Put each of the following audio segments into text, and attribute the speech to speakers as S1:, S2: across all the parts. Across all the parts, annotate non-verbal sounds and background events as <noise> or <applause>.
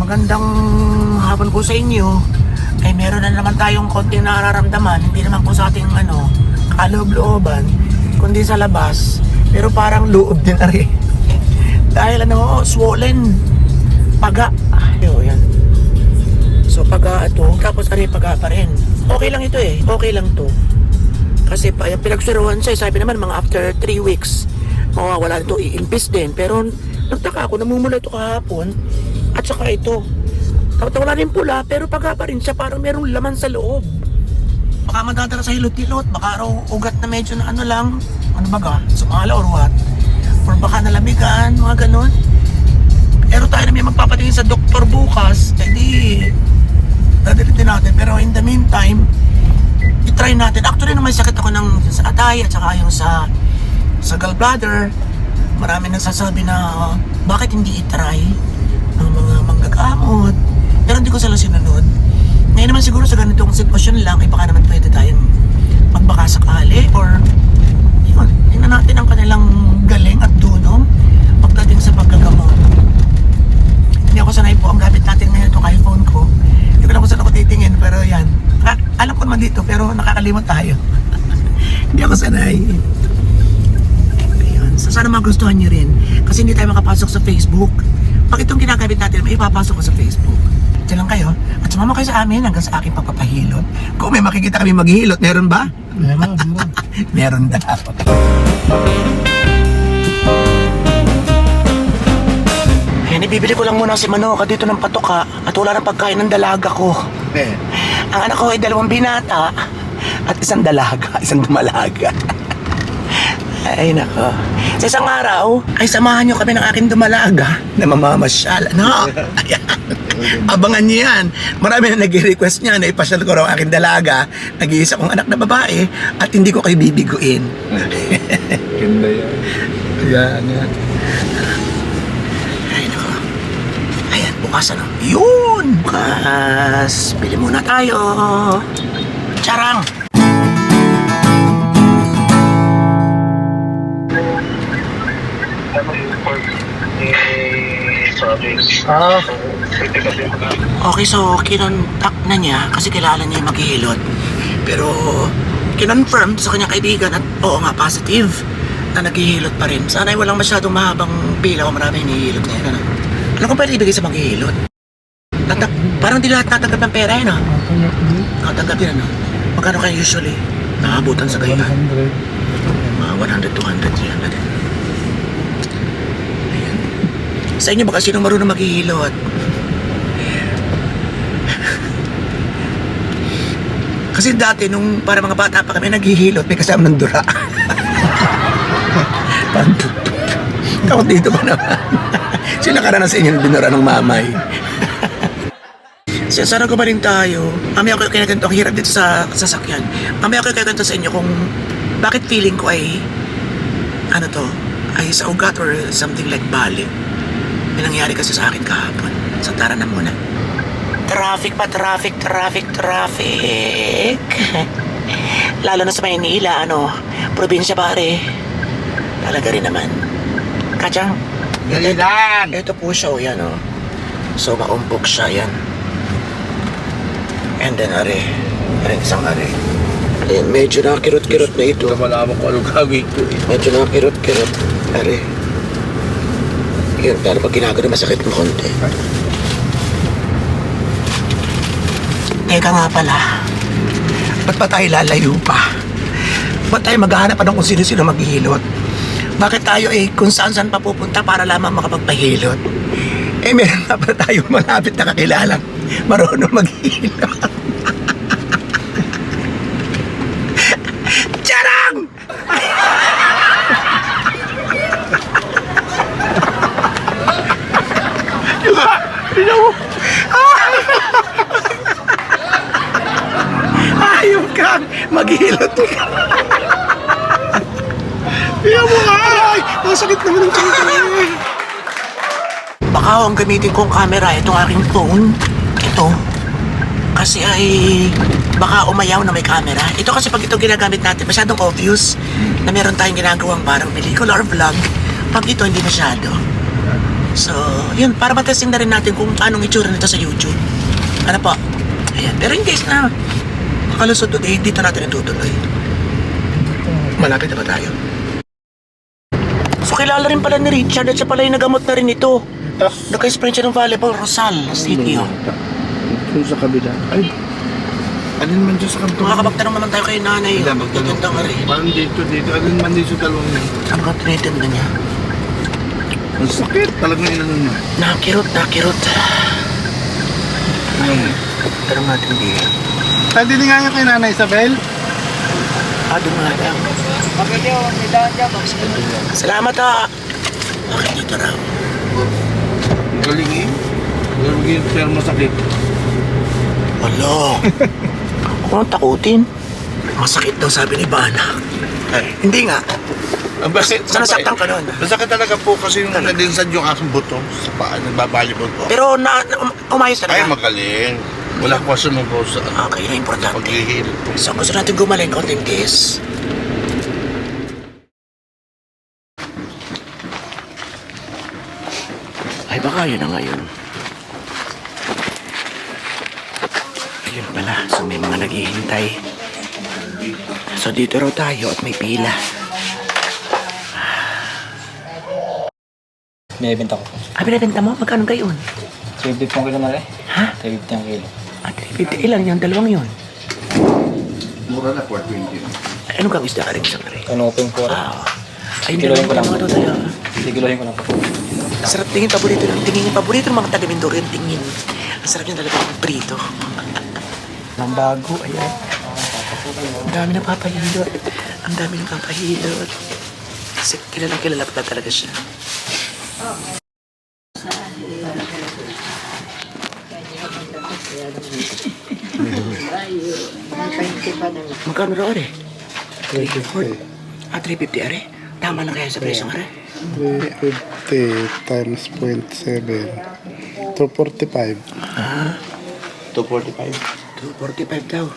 S1: Magandang hapon po sa inyo. Ay meron na naman tayong konting nararamdaman. Hindi naman po sa ating ano, kaloob-looban, kundi sa labas. Pero parang loob din na rin. <laughs> Dahil ano, swollen. Paga. Ayun, yan. So paga ito, tapos ari paga pa rin. Okay lang ito eh. Okay lang to. Kasi pa, pinagsuruan siya, sabi naman mga after 3 weeks, mawawala ito, i-impis din. Pero nagtaka ako, namumula ito kahapon, at saka ito. Wala rin pula, pero paga pa rin siya, parang merong laman sa loob. Baka madadala sa hilot-hilot, baka raw ugat na medyo na ano lang, ano baga, sumala or what. Or baka nalamigan, mga ganon. Pero tayo na may magpapatingin sa doktor bukas, edi dadalitin natin. Pero in the meantime, i-try natin. Actually, may sakit ako ng sa atay at saka yung sa sa gallbladder, marami nagsasabi na bakit hindi i-try siguro sa ganitong sitwasyon lang, ay baka naman pwede tayong magbaka sakali or yun, tingnan natin ang kanilang galing at dunong pagdating sa paggagamot. Hindi ako sanay po ang gamit natin ngayon itong iPhone ko. Hindi ko lang kung saan ako titingin pero yan. Naka- alam ko naman dito pero nakakalimot tayo. <laughs> hindi ako sanay. Ayun. So sana magustuhan niyo rin. Kasi hindi tayo makapasok sa Facebook. Pag itong ginagamit natin, may ipapasok ko sa Facebook. Diyan lang kayo. At sumama kayo sa amin hanggang sa aking pagpapahilot. Kung may makikita kami maghihilot, meron ba?
S2: Meron, meron. <laughs>
S1: meron daw. Ayan, ibibili ko lang muna si Manoka dito ng patoka at wala ng pagkain ng dalaga ko.
S2: Eh,
S1: Ang anak ko ay dalawang binata at isang dalaga, <laughs> isang dumalaga. Ay nako. Sa isang araw, ay samahan niyo kami ng aking dumalaga na mamamasyal. No? <laughs> Ayan. Abangan niyo yan. Marami na nag-request niya na ipasyal ko raw ang aking dalaga. Nag-iisa kong anak na babae at hindi ko kayo bibiguin.
S2: ganda yan. Yan, yan.
S1: Ay nako. Ayan, bukas ano? Yun! Bukas! Bili muna tayo. Charang!
S2: Ah.
S1: Okay, so kinontak na niya kasi kilala niya yung maghihilot. Pero kinonfirm sa kanyang kaibigan at oo nga, positive na naghihilot pa rin. Sana'y walang masyadong mahabang pila o maraming hinihilot ngayon. Ano, ano kung pwede ibigay sa maghihilot? Tatak parang di lahat tatanggap ng pera yun,
S2: no? Oh,
S1: tanggap yun, ano? Magkano kayo usually? Nakabutan sa
S2: kaya?
S1: Mga 100, 200, 300. Sa inyo baka sino marunong maghihilot? Kasi dati nung para mga bata pa kami naghihilot, may kasama ng dura. <laughs> Parang Takot dito pa naman. <laughs> Sino nakaranas sa inyo dinura ng mamay? <laughs> Sa sana ko pa rin tayo. Mamaya ko kinaganto ang hirap dito sa sasakyan. Mamaya ko kinaganto sa inyo kung bakit feeling ko ay ano to, ay sa ugat or something like bali. May nangyari kasi sa akin kahapon. So tara na muna. Traffic pa, traffic, traffic, traffic. <laughs> Lalo na sa Maynila, ano, probinsya pare. Talaga rin naman. Kachang,
S2: Galilan!
S1: ito po siya, o yan, o. So, maumpok siya, yan. And then, are. Are, isang are. Ayan, medyo nakakirot-kirot na ito.
S2: Ito malaman ko anong gagawin ko.
S1: Medyo nakakirot-kirot. Are. Yan, pero pag ginagano, masakit ng konti. Teka nga pala. Ba't pa tayo lalayo pa? Ba't tayo maghahanap pa ng kung sino-sino maghihilot? Bakit tayo eh kung saan-saan pa para lamang makapagpahilot? Eh meron <laughs> nga pa tayo malapit na kakilalang marunong maghihilot. Tignan mo nga. Ay, masakit naman ang tiyan. Baka ang gamitin kong camera, itong aking phone. Ito. Kasi ay baka umayaw na may camera. Ito kasi pag ito ginagamit natin, masyadong obvious na meron tayong ginagawang parang pelikular vlog. Pag ito, hindi masyado. So, yun, para matesting na rin natin kung anong itsura nito sa YouTube. Ano po? Ayan. Pero in case na makalusot today, dito natin itutuloy. Malapit na ba tayo? So, kilala rin pala ni Richard at siya pala yung nagamot na rin ito. Nagka-sprain siya ng volleyball, Rosal City. oh.
S2: Doon sa kabila. Ay. Alin man dyan sa kanto?
S1: Makakapagtanong naman tayo kay nanay.
S2: Hindi, magtanong.
S1: Ka rin.
S2: Parang dito, dito. Alin man dito sa dalawang yun.
S1: Ano ka tinitinda niya?
S2: Ang sakit. Talagang inano niya.
S1: Nakirot, nakirot.
S2: Ano?
S1: Tanong natin din.
S2: Pwede din nga yung kay Nana Isabel?
S1: Ah, doon nga lang. Salamat ha. Bakit dito raw?
S2: Galing eh. Galing yung pero masakit.
S1: Wala. Huwag nang <laughs> takutin. Masakit daw sabi ni Bana.
S2: Ay.
S1: Hindi nga.
S2: Ang bakit?
S1: Sa nasaktan ka nun.
S2: Masakit talaga po kasi yung nadinsad yung aking buto sa paa. Nagbabalibol po.
S1: Pero na, na um- umayos
S2: Ay,
S1: talaga.
S2: magaling. Wala ko sumubo sa
S1: Okay, yun ang importante.
S2: paghihil po.
S1: So, gusto natin gumaling konting kiss. Ay, baka yun na ngayon. Ayun pala, so may mga naghihintay. So, dito raw tayo at may pila.
S3: Binibenta ko.
S1: Ah, binibenta mo? Magkano gayon?
S3: 350 ang kilo na rin.
S1: Ha?
S3: 350 ang kilo.
S1: Ah, 350. Ilan yun? Dalawang yun.
S2: Mura na 420.
S1: Ay, anong kang isda ka rin isang rin?
S3: Kanupin ko rin.
S1: Ah, ayun
S3: Kilohin ko lang.
S1: mga tayo.
S3: Sigilohin ko lang po.
S1: Sarap tingin, paborito ng tingin. Paborito ng mga taga Mindoro yung tingin. Ang sarap yung talaga ng prito. <laughs> Ang bago, ayan. Ang dami ng papahilot. Ang dami ng papahilot. Kasi kilala kilala pa talaga siya. Magkano raw are? 350. Ah, 350 are? Tama lang kaya sa presyo are?
S4: 350 times 0.7 245
S1: Ah,
S2: 245.
S1: 245 daw.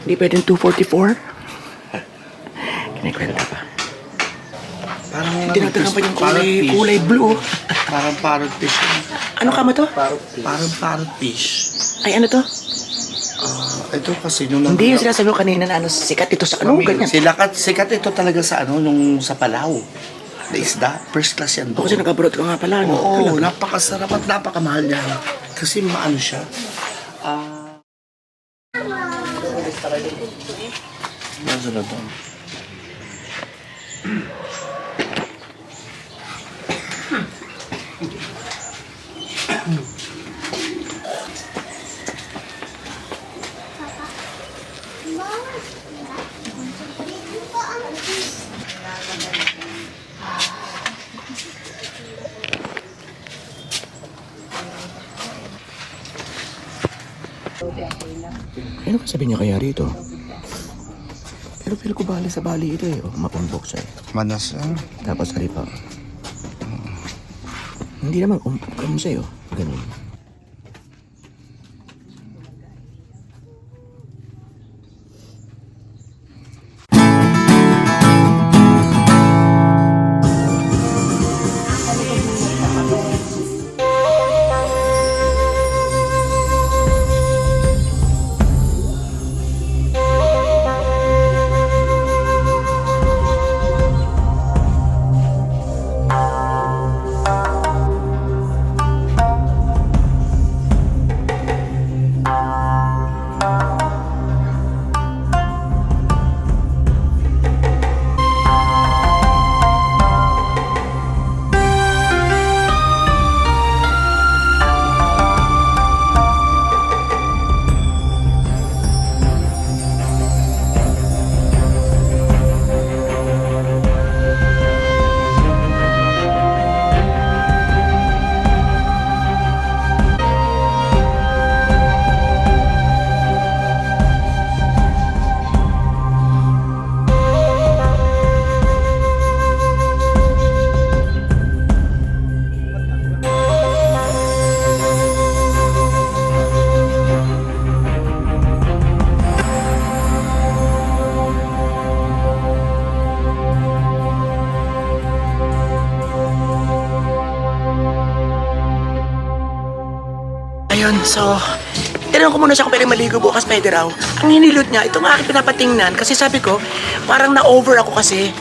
S1: Hindi pwedeng 244? <laughs> Kinikwenta pa.
S2: Parang
S1: Tinatagan pa yung kulay, kulay blue.
S2: Parang parrot fish.
S1: Ano ka mo to?
S2: Parang parrot fish.
S1: Ay, ano to?
S2: Ah, ito kasi nung
S1: Hindi yung sinasabi ko kanina na ano, sikat ito sa ano, ganyan.
S2: Sila kat, sikat ito talaga sa ano, nung sa Palau. Na isda. First class yan.
S1: O kasi nag-abroad ka nga pala, ano?
S2: Oo, napakasarap at napakamahal yan. Kasi maano siya. Ah... Masarap doon.
S1: Ano sabi niya kaya rito? Pero feel ko bali sa bali ito eh. Oh, mapumbok siya eh.
S2: Manas, ah.
S1: Tapos hari pa. Hindi naman um, um sa'yo. Ganun. So, tinanong ko muna siya kung pwede maligo bukas pwede raw. Ang hinilot niya, itong aking pinapatingnan kasi sabi ko, parang na-over ako kasi.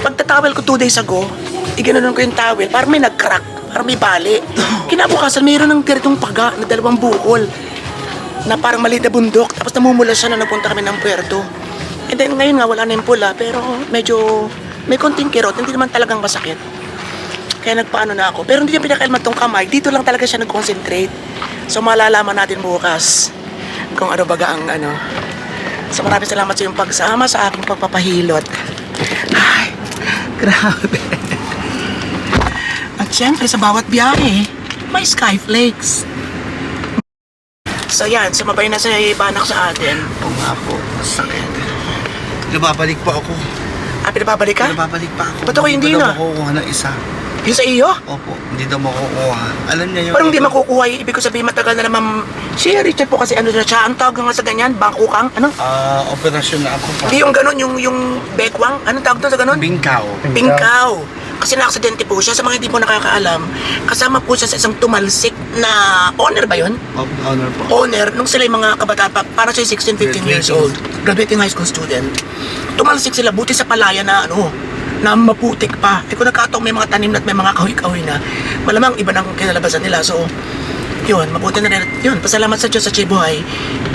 S1: Pagtatawel ko two days ago, iganonon ko yung towel, parang may nag-crack, parang may bali. <laughs> Kinabukasan, mayroon ng ganitong paga na dalawang bukol na parang maliit na bundok. Tapos namumula siya na napunta kami ng puerto. And then ngayon nga wala na yung pula pero medyo may konting kirot, hindi naman talagang masakit. Kaya nagpaano na ako. Pero hindi niya pinakailman tong kamay. Dito lang talaga siya nag-concentrate. So malalaman natin bukas kung ano baga ang ano. So maraming salamat sa iyong pagsama sa aking pagpapahilot. Ay, grabe. At syempre sa bawat biyahe, may skyflakes. So yan, sumabay na sa banak sa atin.
S2: Oo nga po, sakit. Nababalik pa ako.
S1: Ah, pinababalik ka?
S2: Nababalik pa ako.
S1: Ba't ako hindi na?
S2: makukuha ng isa.
S1: Yung sa iyo?
S2: Opo, hindi daw makukuha. Alam niya yung...
S1: Parang hindi makukuha yung ibig ko sabihin matagal na naman. Si Richard po kasi ano na siya, ang tawag nga sa ganyan, bangkukang, ano?
S2: Ah, operasyon na ako pa.
S1: Hindi yung ganun, yung, yung bekwang, anong tawag doon sa ganun?
S2: Bingkaw.
S1: Pingkaw. Kasi na-aksidente po siya. Sa mga hindi po nakakaalam, kasama po siya sa isang tumalsik na owner ba yun?
S2: Of honor po.
S1: Owner, nung sila yung mga kabata pa, parang siya 16, 15 years old, graduating high school student. Tumalsik sila, buti sa palaya na ano, na maputik pa. Eh kung nagkataong may mga tanim at may mga kahoy-kahoy na, malamang iba nang kinalabasan nila. So, yun, mabuti na rin. Yun, pasalamat sa Diyos sa Chibuhay.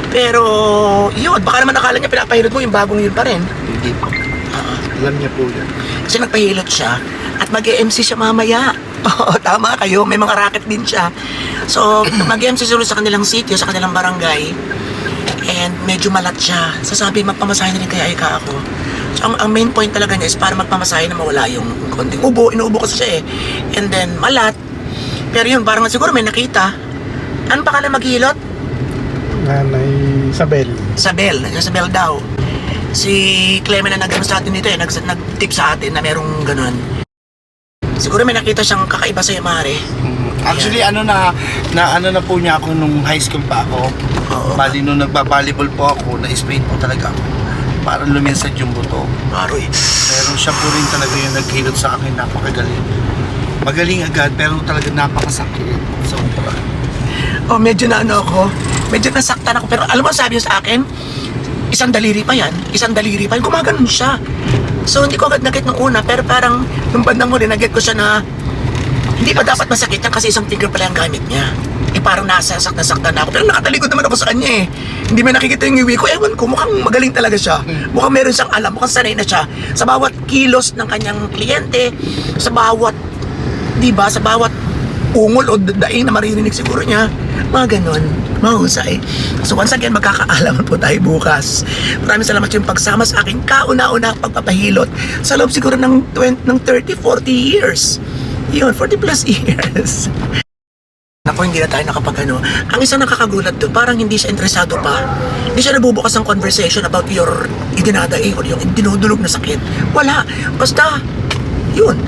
S1: Pero, yun, baka naman akala niya pinapahilot mo yung bagong yun pa rin.
S2: Hindi po.
S1: Ah.
S2: Alam niya po yan.
S1: Kasi nagpahilot siya at mag-MC siya mamaya. <laughs> Oo, tama kayo. May mga racket din siya. So, <clears throat> mag-MC siya ulit sa kanilang sitio, sa kanilang barangay. And medyo malat siya. Sasabi, magpamasahe na rin kaya ika ako. Ang, ang main point talaga niya is para magpamasahe na mawala yung konting ubo. Inuubo kasi siya eh. And then, malat. Pero yun, parang siguro may nakita. Ano pa kala maghilot?
S4: Nanay Isabel.
S1: Sabel, Isabel daw. Si Clement na nag sa atin dito eh, nag, nag-tip sa atin na merong ganun. Siguro may nakita siyang kakaiba sa Mare.
S2: Mm. Actually, ano na, na ano na po niya ako nung high school pa ako.
S1: Oo.
S2: Bali, nung nagba-volleyball po ako, na-sprain po talaga ako. Parang luminsad yung buto.
S1: Maroy.
S2: Pero siya po rin talaga yung naghilot sa akin, napakagaling. Magaling agad, pero talaga napakasakit. Sobra.
S1: Oh, medyo na ano ako. Medyo nasaktan ako. Pero alam mo, sabi niya sa akin, isang daliri pa yan. Isang daliri pa yan. Gumaganon siya. So, hindi ko agad nagit nung una. Pero parang, nung bandang huli, nagit ko siya na hindi pa dapat masakit yan kasi isang finger pala yung gamit niya. Eh parang nasa sakta-sakta na ako. Pero nakatalikod naman ako sa kanya eh. Hindi man nakikita yung iwi ko. Ewan ko, mukhang magaling talaga siya. Mukhang meron siyang alam. Mukhang sanay na siya. Sa bawat kilos ng kanyang kliyente, sa bawat, di ba, sa bawat ungol o daing na maririnig siguro niya. Mga ganon. Mahusay. So once again, magkakaalaman po tayo bukas. Maraming salamat yung pagsama sa aking kauna-una pagpapahilot sa loob siguro ng, 20, ng 30, 40 years. Yun, 40 plus <laughs> years. Naku, hindi na tayo nakapag ano. Ang isang nakakagulat doon, parang hindi siya interesado pa. Hindi siya nabubukas ng conversation about your idinadaing or yung dinudulog na sakit. Wala. Basta, yun.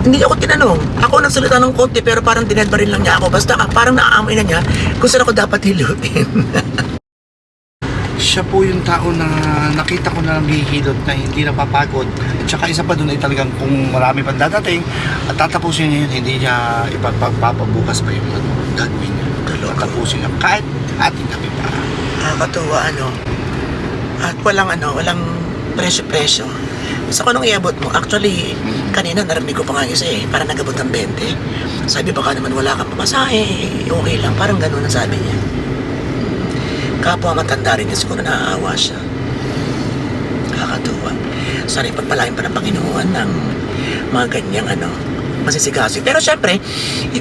S1: Hindi ako tinanong. Ako nagsalita ng konti pero parang dinedba rin lang niya ako. Basta ah, parang naaamoy na niya kung saan ako dapat hilutin. <laughs>
S2: Siya po yung tao na nakita ko na hihilot na hindi napapagod. At saka isa pa doon ay talagang kung marami pang dadating at tatapusin niya yun, hindi niya ipagpapabukas pa yung ano, gagawin niya. Tatapusin niya kahit ating kami pa.
S1: Nakakatuwa ano. At walang ano, walang presyo-presyo. Sa kung anong iabot mo, actually, kanina narinig ko pa nga isa eh, parang nagabot ng 20. Sabi baka naman wala kang pamasahe, okay lang, parang ganun ang sabi niya. Kapwa matanda rin niya, siguro naaawa siya. Nakakatuwa. Sana ipagpalain pa ng Panginoon ng mga ganyang ano, masisigasig. Pero syempre,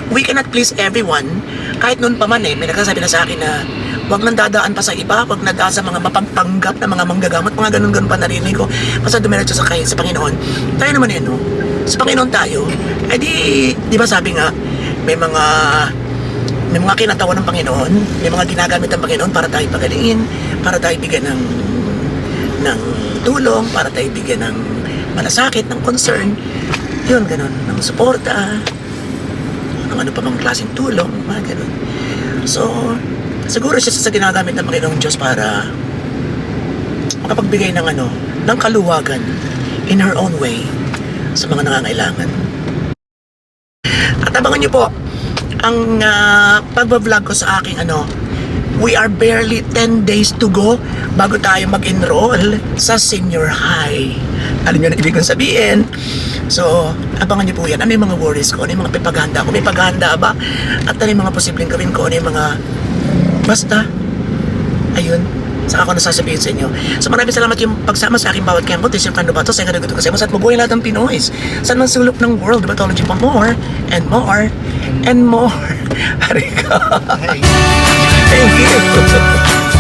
S1: we cannot please everyone. Kahit noon pa man eh, may nagsasabi na sa akin na wag nang dadaan pa sa iba, wag na sa mga mapagpanggap na mga manggagamot, mga ganun-ganun pa narinig ko. Basta dumiretso sa kay sa Panginoon. Tayo naman yun, no? Sa Panginoon tayo. Eh di, di ba sabi nga, may mga may mga kinatawan ng Panginoon, may mga ginagamit ng Panginoon para tayo pagalingin, para tayo bigyan ng ng tulong, para tayo bigyan ng malasakit, ng concern. Yun, ganun. Ng suporta, ng ano pa mang klaseng tulong, mga ganun. So, siguro siya sa ginagamit ng Panginoong Diyos para makapagbigay ng ano, ng kaluwagan in her own way sa mga nangangailangan. At abangan niyo po ang uh, pagbablog ko sa aking ano, we are barely 10 days to go bago tayo mag-enroll sa senior high. Alam nyo na ibig kong sabihin? So, abangan nyo po yan. Ano yung mga worries ko? Ano yung mga paghahanda ko? May paghahanda ba? At ano yung mga posibleng gawin ko? Ano yung mga... Basta, ayun, saka ako nasasabihin sa inyo. So maraming salamat yung pagsama sa aking bawat kempo. This is Kando Bato. Sa Kando kasi mo sa mabuhay lahat ng Pinoys. Sa mga sulok ng world, Batology pa more and more and more. <laughs> Harika. Thank you. <laughs>